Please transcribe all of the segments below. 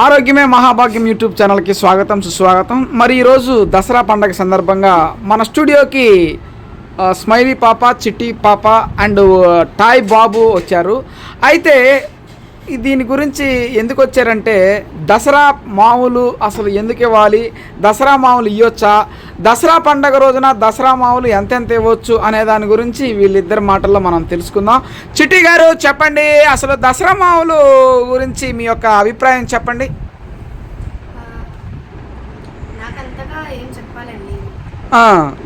ఆరోగ్యమే మహాభాగ్యం యూట్యూబ్ ఛానల్కి స్వాగతం సుస్వాగతం. మరి ఈరోజు దసరా పండగ సందర్భంగా మన స్టూడియోకి స్మైలీ పాప చిట్టి పాప అండ్ టాయ్ బాబు వచ్చారు. అయితే దీని గురించి ఎందుకు వచ్చారంటే దసరా మామూలు అసలు ఎందుకు ఇవ్వాలి? దసరా మామూలు ఇవ్వచ్చా దసరా పండగ రోజున దసరా మామూలు ఎంతెంత ఇవ్వచ్చు అనే దాని గురించి వీళ్ళిద్దరి మాటల్లో మనం తెలుసుకుందాం. చిట్టి గారు చెప్పండి అసలు దసరా మామూలు గురించి మీ యొక్క అభిప్రాయం చెప్పండి.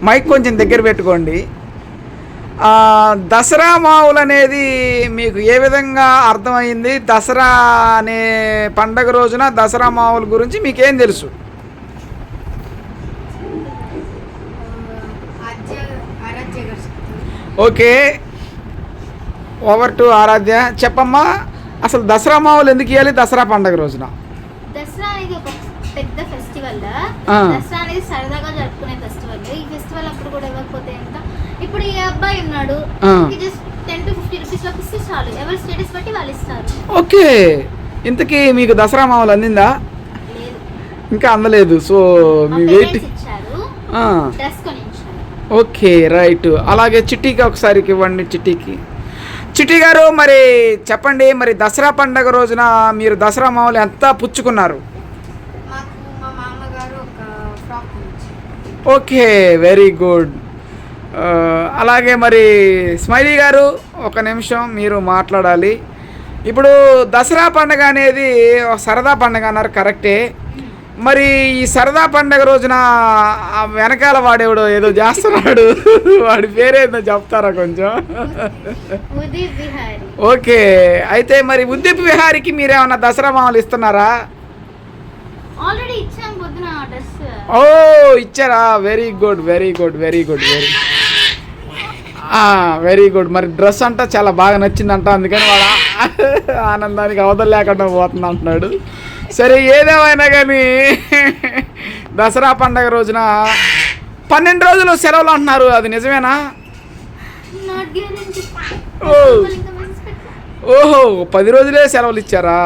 మైక్ కొంచెం దగ్గర పెట్టుకోండి. దసరా మావులు అనేది మీకు ఏ విధంగా అర్థమైంది? దసరా అనే పండగ రోజున దసరా మావుల గురించి మీకేం తెలుసు. ఓకే. Over to Aaradhya. చెప్పమ్మా అసలు దసరా మావులు ఎందుకు ఇవ్వాలి దసరా పండగ రోజున? దసరా అనేది ఒక పెద్ద ఫెస్టివల్. దసరా అనేది సరదాగా జరుపుకునే ఫెస్టివల్. ఈ ఫెస్టివల్ అప్పుడు కూడా ఇవ్వకపోతే ఎంత? ఇప్పుడు ఈ అబ్బాయి ఉన్నాడు. ఆ. జస్ట్ టెన్ టు ఫిఫ్టీ రూపీస్లోకి ఇస్తే చాలు. ఎవరి స్టేటస్ బట్టి వాళ్ళు ఇస్తారు. ఓకే. ఇంతకీ మీకు దసరా మావులు అందిందా? లేదు. ఇంకా అందలేదు. సో మా వెయిట్ పేరెంట్స్ ఇచ్చారు. ఆ. డ్రెస్ కొని ఇచ్చారు ఓకే రైట్. అలాగే చిట్టికి ఒకసారికి ఇవ్వండి చిట్టికి. చిట్టి గారు మరి చెప్పండి మరి దసరా పండగ రోజున మీరు దసరా మామూలు ఎంత పుచ్చుకున్నారు? మాకు మా మామగారు ఒక ఫ్రాక్ ఇచ్చారు ఓకే వెరీ గుడ్. అలాగే మరి స్మైలీ గారు ఒక నిమిషం మీరు మాట్లాడాలి. ఇప్పుడు దసరా పండగ అనేది ఒక సరదా పండగ అన్నారు కరెక్టే. మరి ఈ సరదా పండగ రోజున వెనకాల వాడేవాడు ఏదో చేస్తున్నాడు. వాడి పేరేందో చెప్తారా కొంచెం? ఓకే. అయితే మరి ఉద్దీప్ విహారికి మీరేమన్నా దసరా మామూలు ఇస్తున్నారా? ఓ ఇచ్చారా? Very good very good very good very very good మరి డ్రెస్ అంట చాలా బాగా నచ్చిందంట అందుకని వాడు ఆనందానికి అవతల లేకుండా పోతుంది అంటున్నాడు. సరే ఏదేమైనా కానీ దసరా పండగ రోజున పన్నెండు రోజులు సెలవులు అంటున్నారు అది నిజమేనా. ఓహో పది రోజులే సెలవులు ఇచ్చారా?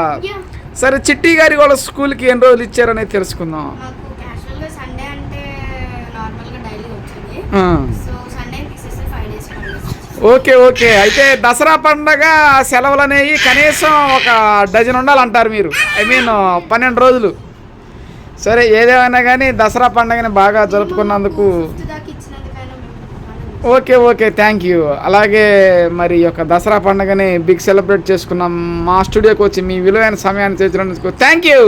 సరే చిట్టి గారి వాళ్ళ స్కూల్కి ఎన్ని రోజులు ఇచ్చారనేది తెలుసుకుందాం. Okay okay. అయితే దసరా పండగ సెలవులు అనేవి కనీసం ఒక డజన్ ఉండాలంటారు మీరు. ఐ మీన్ పన్నెండు రోజులు. సరే ఏదేమైనా కానీ దసరా పండగని బాగా జరుపుకున్నందుకు ఓకే ఓకే. Thank you. అలాగే మరి ఈ యొక్క దసరా పండగని బిగ్ సెలబ్రేట్ చేసుకున్నాం మా స్టూడియోకి వచ్చి మీ విలువైన సమయాన్ని చేర్చినందుకు థ్యాంక్ యూ.